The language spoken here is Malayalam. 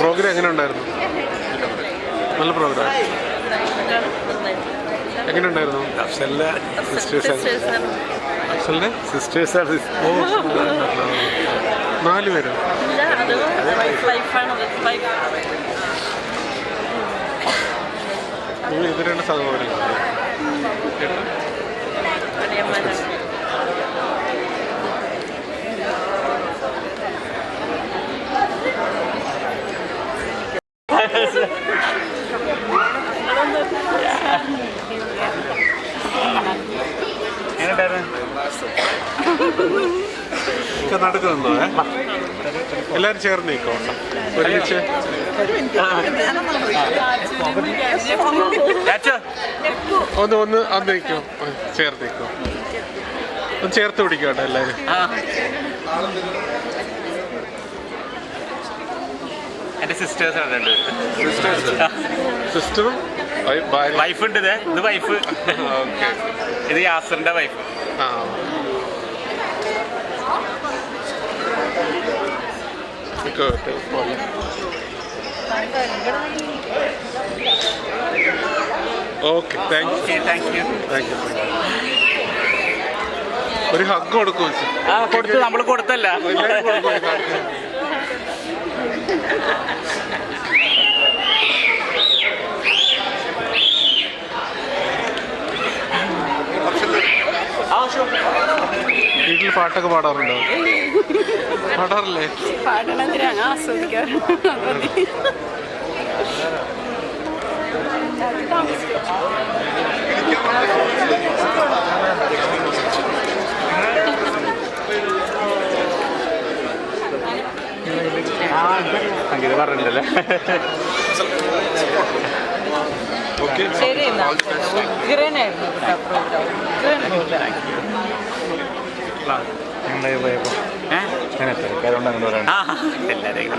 പ്രോഗ്രാം എങ്ങനെ ഉണ്ടായിരുന്നു? നല്ല പ്രോഗ്രാം. എങ്ങനെ ഉണ്ടായിരുന്നു? അഫ്സലിന്റെ സിസ്റ്റേഴ്സ് നാല് പേര്? നിങ്ങൾ ഇത് രണ്ട് സഹോദരങ്ങളാണ് നടക്കുന്നുണ്ടോ ഏ? എല്ലാവരും ചേർന്ന് നിൽക്കോ ഒരുമിച്ച് ഒന്ന് ഒന്ന് അന്ന് നിൽക്കോ. ചേർത്ത് നിൽക്കോ ഒന്ന് ചേർത്ത് പിടിക്കട്ടെ എല്ലാരും. എന്റെ സിസ്റ്റേഴ്സ് ആണ് രണ്ട് സിസ്റ്ററും വൈഫ് ഉണ്ട് ഇത്. ഇത് വൈഫ്. ഇത് യാസറിന്റെ wife. Okay thank you thank you thank you ഒരു ഹഗ് കൊടുക്കും ആ കൊടുത്തു. നമ്മൾ കൊടുത്തല്ല എല്ലാവരും കൊടുക്കും ഒരു hug. വീട്ടിൽ പാട്ടൊക്കെ പാടാറുണ്ടോ? പാടാറില്ലേ? സംഗീത പറഞ്ഞില്ലല്ലേ ഓക്കെ ശരി ഉഗ്രനായിരുന്നു പ്രോഗ്രാം. ഉഗ്രനായിരുന്നു. ഞങ്ങളെ പോയപ്പോ. ഏഹ് അങ്ങനെ തിരക്കാരുണ്ട് അങ്ങനെ എല്ലാവരെയും